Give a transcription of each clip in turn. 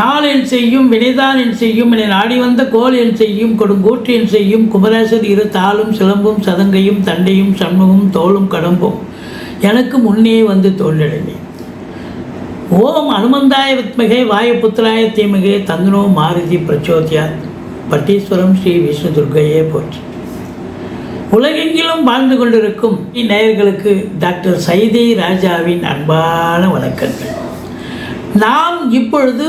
நாள் என் செய்யும் வினைதான் என் செய்யும் என நாடி வந்த கோல் என் செய்யும் கொடுங்கூற்று என் செய்யும் குமரேசர் இரு தாளும் சிலம்பும் சதங்கையும் தண்டையும் சண்முகம் தோளும் கடம்பும். எனக்கு முன்னே வந்து தோன்றடனே ஓம் அனுமந்தாய வித்மகே வாயுபுத்திராய தீமகே தந்தனோ மாருதி பிரச்சோதியா. பட்டீஸ்வரம் ஸ்ரீ விஷ்ணு துர்கையே போற்றி. உலகெங்கிலும் வாழ்ந்து கொண்டிருக்கும் நேயர்களுக்கு டாக்டர் சைதை ராஜாவின் அன்பான வணக்கங்கள். நாம் இப்பொழுது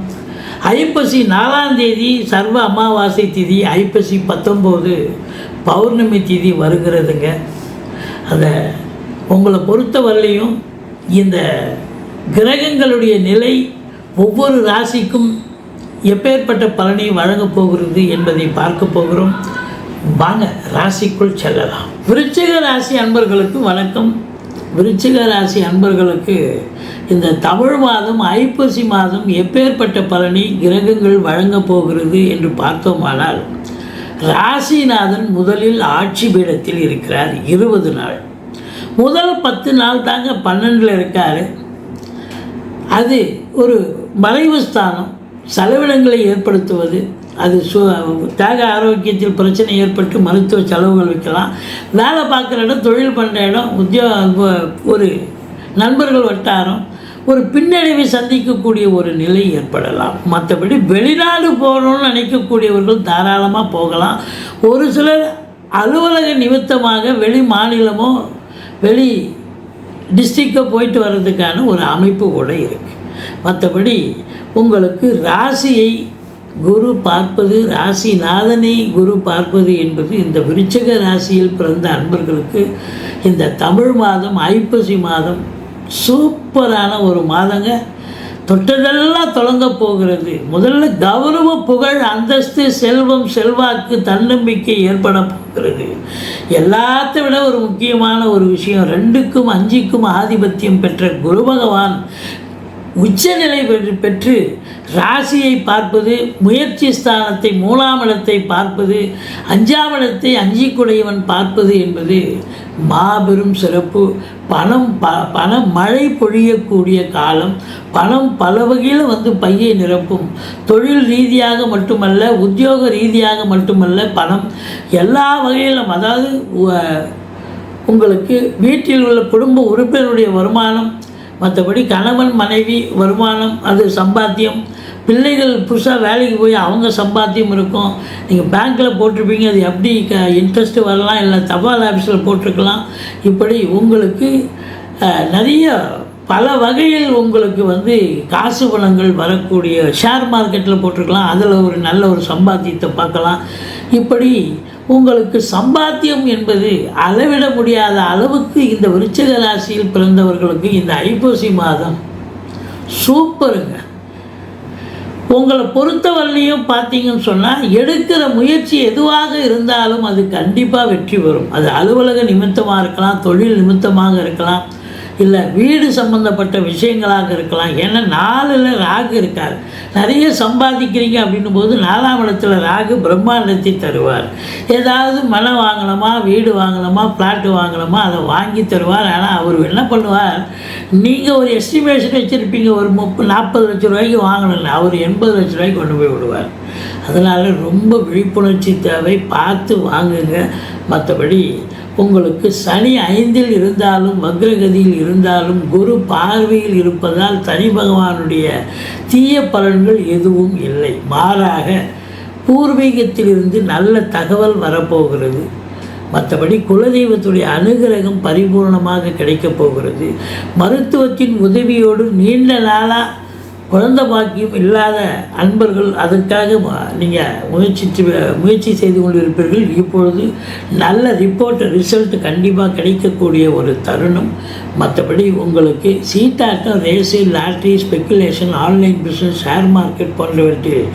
ஐப்பசி நாலாம் தேதி சர்வ அமாவாசை திதி ஐப்பசி பத்தொம்போது பௌர்ணமி திதி வருகிறதுங்க. அந்த உங்களை பொறுத்தவரையிலையும் இந்த கிரகங்களுடைய நிலை ஒவ்வொரு ராசிக்கும் எப்பேற்பட்ட பலனை வழங்கப் போகிறது என்பதை பார்க்க போகிறோம். வாங்க ராசிக்குள் செல்லலாம். விருச்சிக ராசி அன்பர்களுக்கு வணக்கம். விருச்சிக ராசி அன்பர்களுக்கு இந்த தமிழ் மாதம் ஐப்பசி மாதம் எப்பேற்பட்ட பலனை கிரகங்கள் வழங்கப் போகிறது என்று பார்த்தோமானால் ராசிநாதன் முதலில் ஆட்சி பீடத்தில் இருக்கிறார் இருபது நாள். முதல் பத்து நாள் தாங்க பன்னெண்டில் இருக்கார். அது ஒரு மறைவு ஸ்தானம். செலவினங்களை ஏற்படுத்துவது அது சு தேக ஆரோக்கியத்தில் பிரச்சனை ஏற்பட்டு மருத்துவ செலவுகள் வைக்கலாம். வேலை பார்க்குற இடம் தொழில் பண்ணுற இடம் உத்தியோக ஒரு நண்பர்கள் வட்டாரம் ஒரு பின்னடைவை சந்திக்கக்கூடிய ஒரு நிலை ஏற்படலாம். மற்றபடி வெளிநாடு போகணும்னு நினைக்கக்கூடியவர்கள் தாராளமாக போகலாம். ஒரு சிலர் அலுவலக நிமித்தமாக வெளி மாநிலமோ வெளி டிஸ்ட்ரிக்கோ போயிட்டு வர்றதுக்கான ஒரு அமைப்பு கூட இருக்குது மற்றபடி உங்களுக்கு ராசியை குரு பார்ப்பது ராசிநாதனை குரு பார்ப்பது என்பது இந்த விருச்சக ராசியில் பிறந்த அன்பர்களுக்கு இந்த தமிழ் மாதம் ஐப்பசி மாதம் சூப்பரான ஒரு மாதங்க. தொட்டதெல்லாம் தொடங்க போகிறது. முதல்ல கௌரவ புகழ் அந்தஸ்து செல்வம் செல்வாக்கு தன்னம்பிக்கை ஏற்பட போகிறது. எல்லாத்த விட ஒரு முக்கியமான ஒரு விஷயம் ரெண்டுக்கும் அஞ்சுக்கும் ஆதிபத்தியம் பெற்ற குரு பகவான் உச்சநிலை பெற்று பெற்று ராசியை பார்ப்பது முயற்சி ஸ்தானத்தை மூலாம் இடத்தை பார்ப்பது அஞ்சாம் இடத்தை அஞ்சிக்குடையவன் பார்ப்பது என்பது மாபெரும் சிறப்பு. பணம் ப பணம் மழை பொழியக்கூடிய காலம். பணம் பல வகையில் வந்து பையை நிரப்பும். தொழில் ரீதியாக மட்டுமல்ல உத்தியோக ரீதியாக மட்டுமல்ல பணம். எல்லா வகையிலும் அதாவது உ- உங்களுக்கு வீட்டில் உள்ள குடும்ப உறுப்பினருடைய வருமானம் மற்றபடி கணவன் மனைவி வருமானம் அது சம்பாத்தியம். பிள்ளைகள் புதுசாக வேலைக்கு போய் அவங்க சம்பாத்தியம் இருக்கும். நீங்கள் பேங்க்கில் போட்டிருப்பீங்க அது எப்படி க இன்ட்ரெஸ்ட்டு வரலாம் இல்லை தபால் ஆஃபீஸில் போட்டிருக்கலாம். இப்படி உங்களுக்கு நிறைய பல வகையில் உங்களுக்கு வந்து காசு பணங்கள் வரக்கூடிய ஷேர் மார்க்கெட்டில் போட்டிருக்கலாம். அதில் ஒரு நல்ல ஒரு சம்பாத்தியத்தை பார்க்கலாம். இப்படி உங்களுக்கு சம்பாத்தியம் என்பது அளவிட முடியாத அளவுக்கு இந்த விருச்சக ராசியில் பிறந்தவர்களுக்கு இந்த ஐப்பசி மாதம் சூப்பருங்க. உங்களை பொறுத்தவரையிலையும் பார்த்தீங்கன்னு சொன்னால் எடுக்கிற முயற்சி எதுவாக இருந்தாலும் அது கண்டிப்பாக வெற்றி பெறும். அது அலுவலக நிமித்தமாக இருக்கலாம் தொழில் நிமித்தமாக இருக்கலாம் இல்லை வீடு சம்மந்தப்பட்ட விஷயங்களாக இருக்கலாம். ஏன்னா நாலில் ராகு இருக்கார். நிறைய சம்பாதிக்கிறீங்க அப்படின்னும் போது நாலாம் இடத்துல ராகு பிரம்மாண்டத்தை தருவார். ஏதாவது மனை வாங்கணுமா வீடு வாங்கணுமா பிளாட்டு வாங்கணுமா அதை வாங்கி தருவார். ஆனால் அவர் என்ன பண்ணுவார்? நீங்கள் ஒரு எஸ்டிமேஷன் வச்சுருப்பீங்க ஒரு முப்பது நாற்பது லட்ச ரூபாய்க்கு வாங்கணும்னு. அவர் எண்பது லட்ச ரூபாய்க்கு கொண்டு போய் விடுவார். அதனால் ரொம்ப விழிப்புணர்ச்சி தேவை. பார்த்து வாங்குங்க. மற்றபடி உங்களுக்கு சனி ஐந்தில் இருந்தாலும் வக்ரகதியில் இருந்தாலும் குரு பார்வையில் இருப்பதால் தனி பகவானுடைய தீய பலன்கள் எதுவும் இல்லை. மாறாக பூர்வீகத்திலிருந்து நல்ல தகவல் வரப்போகிறது. மற்றபடி குலதெய்வத்துடைய அனுகிரகம் பரிபூர்ணமாக கிடைக்கப் போகிறது மருத்துவத்தின் உதவியோடு நீண்ட நாளாக குழந்தை பாக்கியம் இல்லாத அன்பர்கள் அதற்காக நீங்கள் முயற்சித்து முயற்சி செய்து கொண்டிருப்பீர்கள். இப்பொழுது நல்ல ரிப்போர்ட் ரிசல்ட் கண்டிப்பாக கிடைக்கக்கூடிய ஒரு தருணம். மற்றபடி உங்களுக்கு சீட்டாட்டம் race lottery speculation online business share market போன்றவற்றில்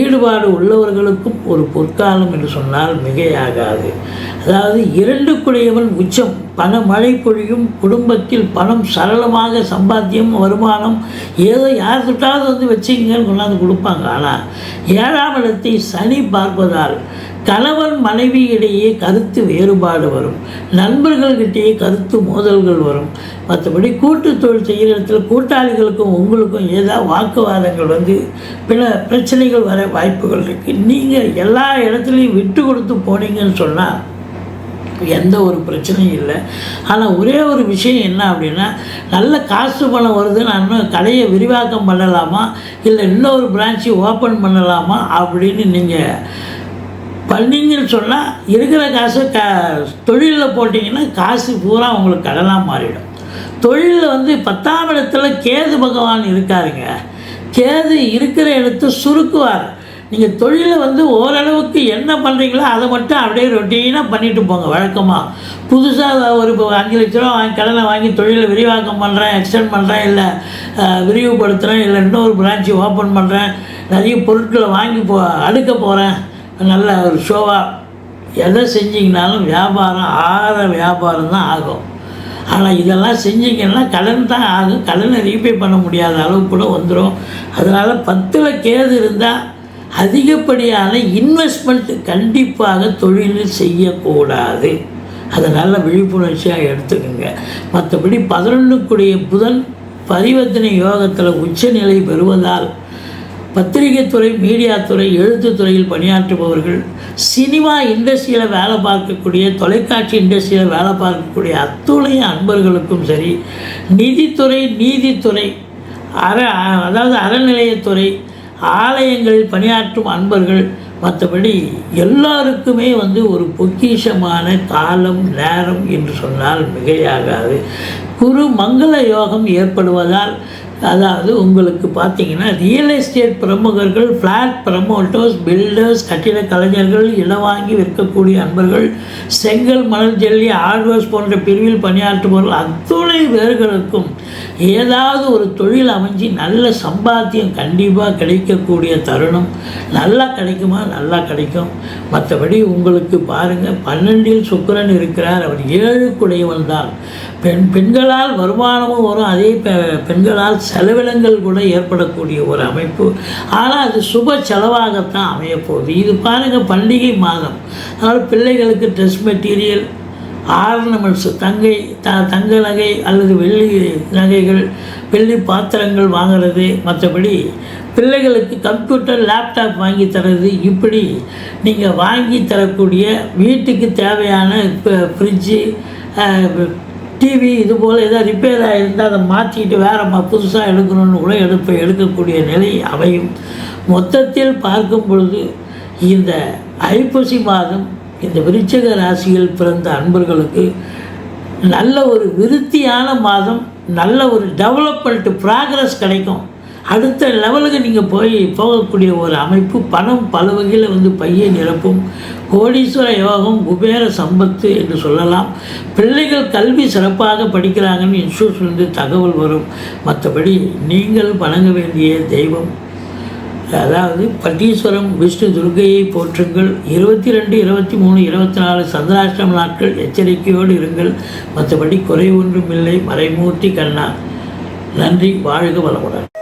ஈடுபாடு உள்ளவர்களுக்கும் ஒரு பொற்காலம் என்று சொன்னால் மிகையாகாது. அதாவது இரண்டு குடையவன் உச்சம் பண மழை பொழியும் குடும்பத்தில் பணம் சரளமாக சம்பாத்தியம் வருமானம் ஏதோ யார் சுட்டாவது வந்து வச்சுக்கங்கன்னு கொண்டாந்து கொடுப்பாங்க. ஆனால் ஏழாம் இடத்தை சனி பார்ப்பதால் கணவன் மனைவி இடையே கருத்து வேறுபாடு வரும். நண்பர்கள்கிட்டயே கருத்து மோதல்கள் வரும். மற்றபடி கூட்டு தொழில் செய்கிற இடத்துல கூட்டாளிகளுக்கும் உங்களுக்கும் ஏதாவது வாக்குவாதங்கள் வந்து பிற பிரச்சனைகள் வர வாய்ப்புகள் இருக்குது நீங்கள் எல்லா இடத்துலையும் விட்டு கொடுத்து போனீங்கன்னு சொன்னால் எந்த ஒரு பிரச்சனையும் இல்லை. ஆனால் ஒரே ஒரு விஷயம் என்ன அப்படின்னா நல்ல காசு பணம் வருது நான் இன்னும் கடையை விரிவாக்கம் பண்ணலாமா? இல்லை இன்னொரு பிரான்ச்சு ஓப்பன் பண்ணலாமா? அப்படின்னு நீங்கள் பண்ணிங்கன்னு சொன்னால் இருக்கிற காசை க தொழிலில் போட்டிங்கன்னா காசு பூரா உங்களுக்கு கடனாக மாறிடும். தொழிலில் வந்து பத்தாம் இடத்துல கேது பகவான் இருக்காருங்க. கேது இருக்கிற இடத்த சுருக்குவார். நீங்கள் தொழிலை வந்து ஓரளவுக்கு என்ன பண்ணுறீங்களோ அதை மட்டும் அப்படியே ரொட்டீனாக பண்ணிட்டு போங்க வழக்கமாக புதுசாக ஒரு இப்போ அஞ்சு லட்ச ரூபா வாங்கி கடனை வாங்கி தொழிலை விரிவாக்கம் பண்ணுறேன் எக்ஸ்டெண்ட் பண்ணுறேன் இல்லை விரிவுபடுத்துகிறேன் இல்லை இன்னொரு பிரான்ச்சு ஓப்பன் பண்ணுறேன் நிறைய பொருட்களை வாங்கி போ அடுக்க போகிறேன் நல்ல ஒரு ஷோவாக எதை செஞ்சிங்கனாலும் வியாபாரம் ஆகிற வியாபாரம் தான் ஆகும். ஆனால் இதெல்லாம் செஞ்சிங்கன்னா கடன் தான் ஆகும். கடனை ரீபே பண்ண முடியாத அளவு கூட வந்துடும் அதனால் பத்தில் கேது இருந்தால் அதிகப்படியான இன்வெஸ்ட்மெண்ட் கண்டிப்பாக தொழிலில் செய்யக்கூடாது. அதை நல்ல விழிப்புணர்ச்சியாக எடுத்துக்கோங்க. மற்றபடி பதினொன்றுக்குடைய புதன் பரிவர்த்தனை யோகத்தில் உச்சநிலை பெறுவதால் பத்திரிகைத்துறை மீடியாத்துறை எழுத்துத்துறையில் பணியாற்றுபவர்கள் சினிமா இண்டஸ்ட்ரியில் வேலை பார்க்கக்கூடிய தொலைக்காட்சி இண்டஸ்ட்ரியில் வேலை பார்க்கக்கூடிய அத்துணைய அன்பர்களுக்கும் சரி நிதித்துறை நீதித்துறை அற அதாவது அறநிலையத்துறை ஆலயங்களில் பணியாற்றும் அன்பர்கள் மற்றபடி எல்லாருக்குமே வந்து ஒரு பொக்கிஷமான காலம் நேரம் என்று சொன்னால் மிகையாகாது. குரு மங்கள யோகம் ஏற்படுவதால் அதாவது உங்களுக்கு பார்த்தீங்கன்னா ரியல் எஸ்டேட் பிரமுகர்கள் ஃப்ளாட் ப்ரமோட்டர்ஸ் பில்டர்ஸ் கட்டிட கலைஞர்கள் இடம் வாங்கி விற்கக்கூடிய அன்பர்கள் செங்கல் மணல் ஜெல்லி ஆர்வர்ஸ் போன்ற பிரிவில் பணியாற்றுபவர்கள் அத்துணை பேர்களுக்கும் ஏதாவது ஒரு தொழில் அமைஞ்சு நல்ல சம்பாத்தியம் கண்டிப்பாக கிடைக்கக்கூடிய தருணம். நல்லா கிடைக்குமா? நல்லா கிடைக்கும். மற்றபடி உங்களுக்கு பாருங்கள் பன்னெண்டில் சுக்கரன் இருக்கிறார். அவர் ஏழுக்குடையவன் தான். பெண் பெண்களால் வருமானமும் வரும். அதே பெ- பெண்களால் செலவினங்கள் கூட ஏற்படக்கூடிய ஒரு அமைப்பு. ஆனால் அது சுப செலவாகத்தான் அமையப்போகுது. இது பாருங்கள் பண்டிகை மாதம். அதனால் பிள்ளைகளுக்கு ட்ரெஸ் மெட்டீரியல் ஆர்னமெண்ட்ஸ் தங்கை த தங்க நகை அல்லது வெள்ளி நகைகள் வெள்ளி பாத்திரங்கள் வாங்குறது மற்றபடி பிள்ளைகளுக்கு கம்ப்யூட்டர் லேப்டாப் வாங்கி தர்றது இப்படி நீங்கள் வாங்கி தரக்கூடிய வீட்டுக்கு தேவையான இப்போ ஃப்ரிட்ஜு டிவி இது போல் ஏதாவது ரிப்பேர் ஆகிருந்தால் அதை மாற்றிட்டு வேறு புதுசாக எடுக்கணும்னு கூட எடுப்ப எடுக்கக்கூடிய நிலை அமையும். மொத்தத்தில் பார்க்கும் பொழுது இந்த ஐப்பசி மாதம் இந்த விருச்சக ராசியில் பிறந்த அன்பர்களுக்கு நல்ல ஒரு விருத்தியான மாதம் நல்ல ஒரு டெவலப்மெண்ட் ப்ராக்ரஸ் கிடைக்கும். அடுத்த லெவலுக்கு நீங்கள் போய் போகக்கூடிய ஒரு அமைப்பு பணம் பல வகையில் வந்து பையை நிரப்பும். கோடீஸ்வர யோகம் குபேர சம்பத்து என்று சொல்லலாம். பிள்ளைகள் கல்வி சிறப்பாக படிக்கிறாங்கன்னு இன்ஸ்டியூட்லேருந்து தகவல் வரும். மற்றபடி நீங்கள் வணங்க வேண்டிய தெய்வம். அதாவது பட்டீஸ்வரம் விஷ்ணு துர்கையை போற்றுங்கள். இருபத்தி ரெண்டு இருபத்தி மூணு இருபத்தி நாலு சந்திராஷ்டம நாட்கள் எச்சரிக்கையோடு இருங்கள். மற்றபடி குறை ஒன்றும் இல்லை. மறைமூர்த்தி கண்ணா. நன்றி. வாழ்க வளமுடன்.